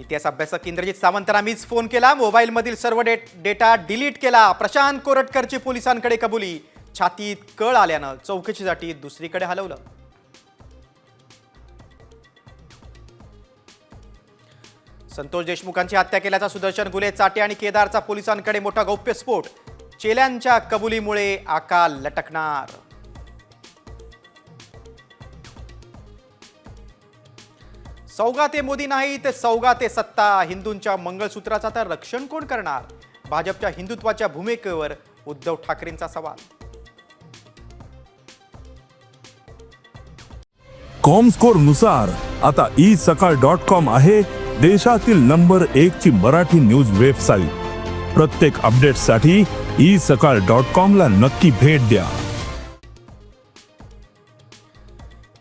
इतिहास अभ्यासक इंद्रजित सावंतांना मीच फोन केला. मोबाईलमधील सर्व डेट डेटा डिलीट केला. प्रशांत कोरटकरची पोलिसांकडे कबुली. छातीत कळ आल्यानं चौकशीसाठी दुसरीकडे हलवलं. संतोष देशमुखांची हत्या केल्याचा सुदर्शन गुले चाटे आणि केदारचा पोलिसांकडे मोठा गौप्यस्फोट चेल्यांच्या कबुलीमुळे आका लटकणार. सौगाते मोदी नाही ते सौगाते सत्ता. हिंदूंच्या मंगळसूत्राचा तर रक्षण कोण करणार? भाजपच्या हिंदुत्वाच्या भूमिकेवर उद्धव ठाकरेंचा सवाल. कॉमस्कोरनुसार आता ई सकाळ डॉट कॉम आहे देशातील नंबर एक ची मराठी न्यूज वेबसाईट. प्रत्येक अपडेटसाठी ई सकाळ डॉट कॉम ला नक्की भेट द्या.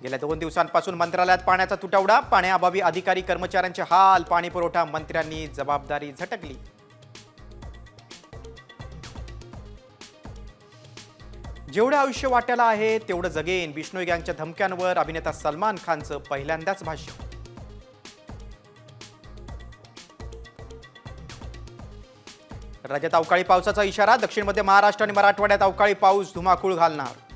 गेल्या दोन दिवसांपासून मंत्रालयात पाण्याचा तुटवडा पाण्याअभावी अधिकारी कर्मचाऱ्यांचे हाल पाणी पुरवठा मंत्र्यांनी जबाबदारी झटकली. जेवढं आयुष्य वाट्याला आहे तेवढं जगेन बिष्णोई यांच्या धमक्यांवर अभिनेता सलमान खानचं पहिल्यांदाच भाष्य. राज्यात अवकाळी पावसाचा इशारा दक्षिण मध्य महाराष्ट्र आणि मराठवाड्यात अवकाळी पाऊस धुमाकूळ घालणार.